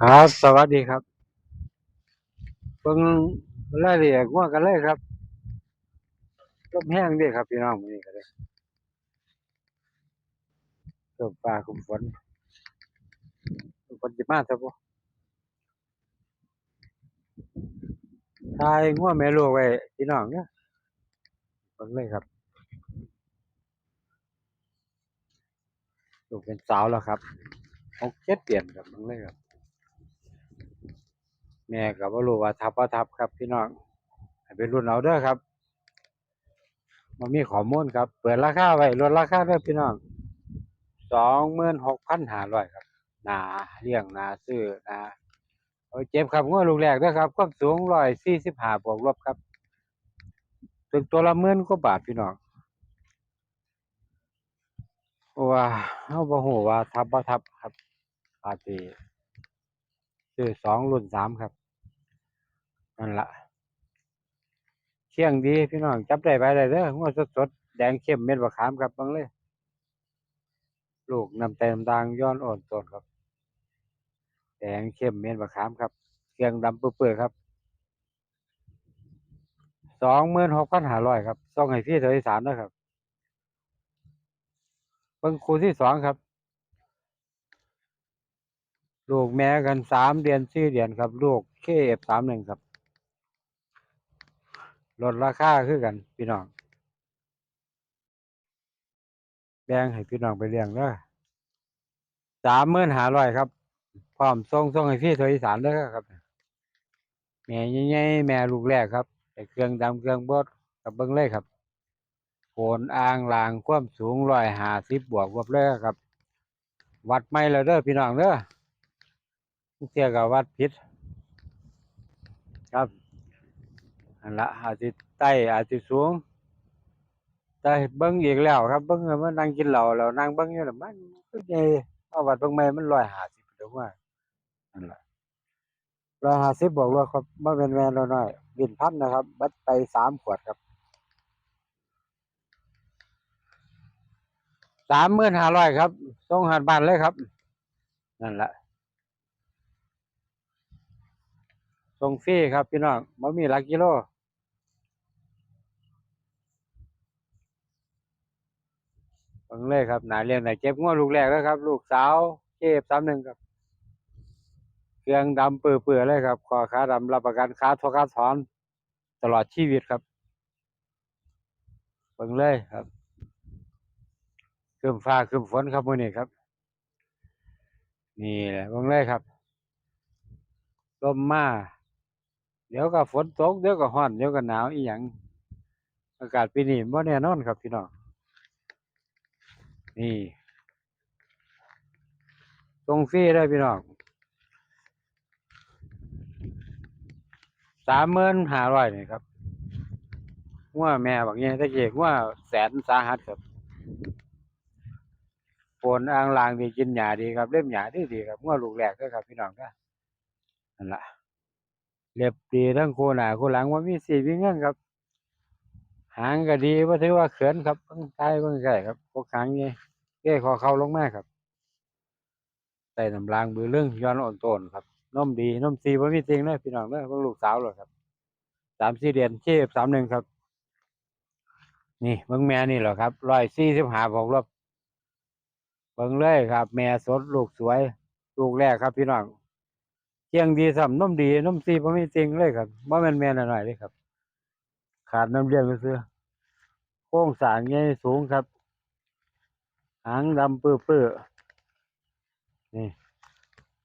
ครับ สวัสดีครับเบิ่งรายละเอียดง่วกันเลยครับลมแห้งดีครับพี่น้องมื้อนี้ก็เลยเกิดฟ้าคุมฝนฝนสิมาซะบ่ทายง่วแม่ลูกไว้พี่น้องเด้อเบิ่งเลยครับลูกเป็นสาวแล้วครับหกเจ็ดเดือนครับเบิ่งเลยครับ แม่ก็บ่รู้ว่าทับบ่าทับครับพี่น้องเป็นรุ่นเอาเด้อครับมันมีข้อมูลครับ เปิดราคาไว้ลดราคาเด้อพี่น้อง26,500ครับหนาเลี้ยงหนาซื้อหนาเอาเจ็บครับงัวลูกแรกด้อครับความสูง145บห้าบวกลบครับถึงตัวละหมื่นกว่าบาทพี่น้องว่าเฮาบ่ฮู้ว่าทับบ่ทับครับอาจสิ ซื้อสองรุ่นสามครับนั่นละเชียงดีพี่น้องจับได้ไปได้เด้องัวสดๆแดงเข้มเม็ดบักขามครับบิ่งเลยลูกน้ำเต็มดังย้อนอ่อนต้นครับ แดงเข้มเม็ดบักขามครับเครื่องดำเปื่อยๆครับสองหมื่นหกพันห้าร้อยครับส่งให้พี่เธอที่สามนะครับเบิ่งคูที่สองครับ ลูกแม่กันสามเดือนสี่เดือนครับ ลูกเคเอฟสามหนึ่งครับลดราคาคือกัน พี่น้อง แบ่งให้พี่น้องไปเลี้ยงเด้อสามหมื่นหาร้อยครับพร้อมส่งส่งให้พี่เธอที่สามเด้อครับแม่ใหญ่ๆแม่ลูกแรกครับเครื่องดำเครื่องบดกับเบิ้งเลยครับโคนอ่างลางความสูงร้อยหาสิบบวกบวกเลยครับ วัดไม่แล้วเด้อพี่น้องเด้อ เทียกับวัดผิดครับอันละอาจจะใต้อาจจะสูงแต่เบิ้งอีกแล้วครับเบิ้งมันนั่งกินเหล้าแล้วนั่งเบิ้งอยู่แล้วมันก็ใหญ่เอาวัดเบิ้งไม่มันร้อยหาสิบเดี๋ยวว่านั่นแหละร้อยห้าสิบบวกลบครับบ่อเป็นแวนเราน้อยวินพันนะครับ บัดไปสามขวดครับสามหมื่นห้าร้อยครับส่งหัดบ้านเลยครับ นั่นแหละ ส่งฟรีครับพี่น้องบ่มีหลักกิโลเบิ่งเลยครับหนาเลี้ยงหนาเก็บงัวลูกแรกแล้วครับ ลูกสาวเก็บสามหนึ่งครับ เครื่องดำเปื่อยๆเลยครับคอขาดำรับประกันขาทอขาถอน ตลอดชีวิตครับเบิ่งเลยครับคืมฟ้าคืมฝนครับมื้อนี้ครับ นี่แหละเบิ่งเลยครับลมมา ดี๋ยวก็ฝนตกเดี๋ยวก็ร้อนเดี๋ยวก็หนาวอีหยังอากาศปีนี้บ่แน่นอนครับพี่น้องนี่ตรงฟรีได้พี่น้องสามหมื่นห้าร้อยนี่ครับว่าแม่บอกเงี้ยตะเกียกว่าแสนสาหัสครับโปนอ่างลางดีกินหญ้าดีครับ เล่มหญ้าดีดีครับว่าลูกแรกเด้ครับ พี่น้องก็นั่นแหละ เรียบดีทั้งคู่หน้าคู่หลังว่ามีสีมีเงินครับ หางก็ดีว่าถือว่าเขินครับเบิ่งท้ายเบิ่งใกล้ครับพวกหางนี่เก้คอเข้าลงมาครับใส่น้ำลางบือเรื่องย้อนอ่อนโตนครับนมดีนมสีบ่ามีจริงเด้อพี่น้องเด้อเบิ่งลูกสาวเลยครับสามสี่เดือนเชฟสามหนึ่งครับ นี่เบิ่งแม่นี่เหรอครับร้อยสี่สิบห้าบวกลบเบิ่งเลยครับ แม่สดลูกสวย ลูกแรกครับพี่น้อง เคียงดีสำนมดีนมสีบ่มีจริงเลยครับบ่แมนแม่นหน่อยเลยครับ ขาดน้ำเลี้ยงซื้อโค้งสางใหญ่สูงครับ หางดำปื้อๆนี่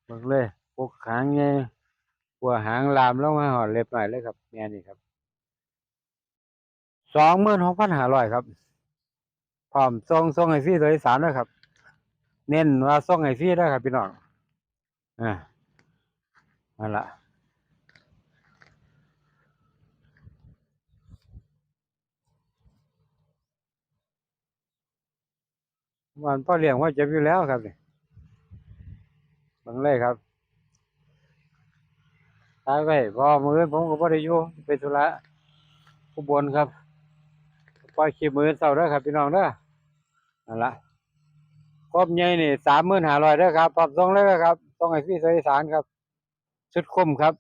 บิ่งเลยพวกหางใหญ่หัวหางลามลงมาหอดเล็บหน่อยเลยครับแม่นี่ครับสองหมื่นหกพันห้าร้อยครับพร้อมส่งส่งให้ฟรีโดยสารด้วยครับ เน้นว่าส่งให้ฟรีด้วยครับพี่น้องอ่า นั่นละวันพ่อเลี้ยงว่าเจ็บอยู่แล้วครับนี่บังเลยครับตายไปพอมือผมก็บ่ได้อยู่ไปธุระอุบลครับปล่อยขี้มือเศร้าเด้อครับพี่น้องเด้อนั่นละครบใหญ่นี่สามหมื่นห้าร้อยเด้อครับปรับส่งเลยครับส่งให้ฟรีโดยสารครับ ชุดคมครับ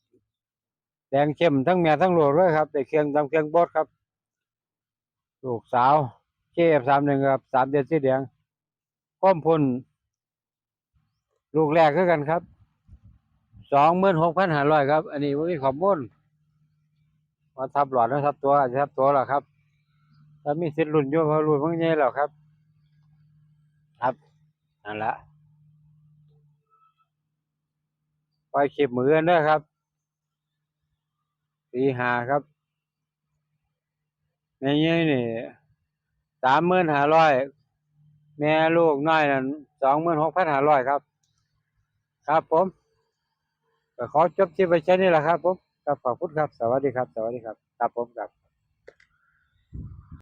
แดงเข้มทั้งแม่ทั้งลูกเลยครับแต่เครื่องตำเครื่องบดครับ ลูกสาวเคฟสามหนึ่งครับสามเดือนสีแดงก้อมพุ่นลูกแรกคือกันครับสองหมื่นหกพันห้าร้อยครับ อันนี้ว่ามีขอมูลมาทับหลอดนะทับตัวอาจจะทับตัวแล้วครับถ้ามีสิทธิ์รุ่นยู่เพรารุ่นเพิ่งใหญ่แล้วครับ ครับนั่นละ ปล่อยคลิปมือกันเด้อครับตีหาครับในนี้นี่สามหมื่นห้าร้อยแม่ลูกน้อยนั่นสองหมื่นหกพันห้าร้อยครับ ครับผมขอจบที่ไปแค่นี้แหละครับผมครับขอบคุณครับ สวัสดีครับ สวัสดีครับ ครับผมครับ